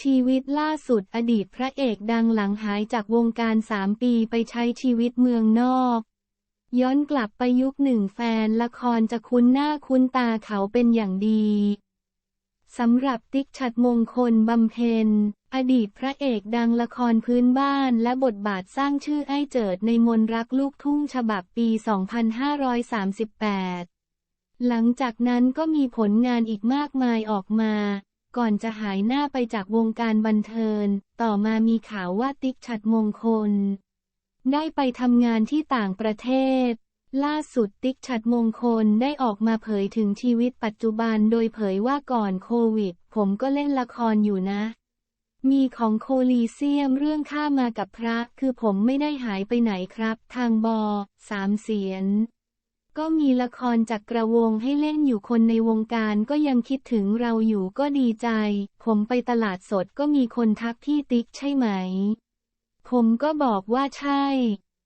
ชีวิตล่าสุดอดีตพระเอกดังหลังหายจากวงการสามปีไปใช้ชีวิตเมืองนอก ย้อนกลับไปยุคหนึ่งแฟนละครจะคุ้นหน้าคุ้นตาเขาเป็นอย่างดีสำหรับติ๊กฉัดมงคลบำเพ็ญอดีตพระเอกดังละครพื้นบ้านและบทบาทสร้างชื่อไอ้เจิดในมนรักลูกทุ่งฉบับปี 2538 หลังจากนั้นก็มีผลงานอีกมากมายออกมา ก่อนจะหายหน้าไปจากวงการบันเทิง ต่อมามีข่าวว่าติ๊กฉัดมงคล ได้ไปทำงานที่ต่างประเทศ ล่าสุดติ๊กฉัดมงคลได้ออกมาเผยถึงชีวิตปัจจุบันโดยเผยว่าก่อนโควิด ผมก็เล่นละครอยู่นะ มีของโคลีเซียมเรื่องข้ามากับพระ คือผมไม่ได้หายไปไหนครับ ทางบอสามเสียน ก็มีละครจากกระวงให้เล่นอยู่คนในวงการก็ยังคิดถึงเราอยู่ก็ดีใจ ผมไปตลาดสดก็มีคนทักพี่ติ๊กใช่ไหม ผมก็บอกว่าใช่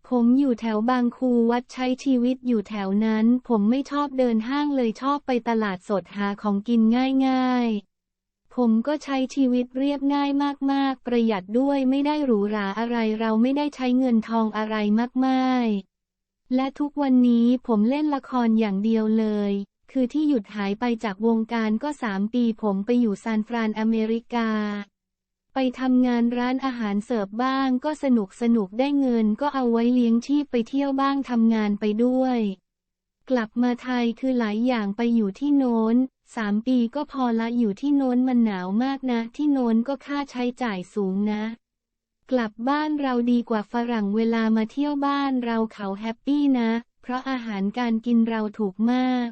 ผมอยู่แถวบางคูวัดใช้ชีวิตอยู่แถวนั้น ผมไม่ชอบเดินห้างเลยชอบไปตลาดสดหาของกินง่ายๆ ผมก็ใช้ชีวิตเรียบง่ายมากๆ ประหยัดด้วยไม่ได้หรูหราอะไรเราไม่ได้ใช้เงินทองอะไรมากๆ และทุกวันนี้ผมเล่นละครอย่างเดียวเลย คือที่หยุดหายไปจากวงการก็สามปีผมไปอยู่ซานฟรานอเมริกา ไปทำงานร้านอาหารเสิร์ฟบ้างก็สนุกสนุกได้เงินก็เอาไว้เลี้ยงชีพไปเที่ยวบ้างทำงานไปด้วย กลับมาไทยคือหลายอย่างไปอยู่ที่โน้นสามปีก็พอละอยู่ที่โน้นมันหนาวมากนะ ที่โน้นก็ค่าใช้จ่ายสูงนะ กลับบ้านเราดีกว่าฝรั่งเวลามาเที่ยวบ้านเราเขาแฮปปี้นะ เพราะอาหารการกินเราถูกมาก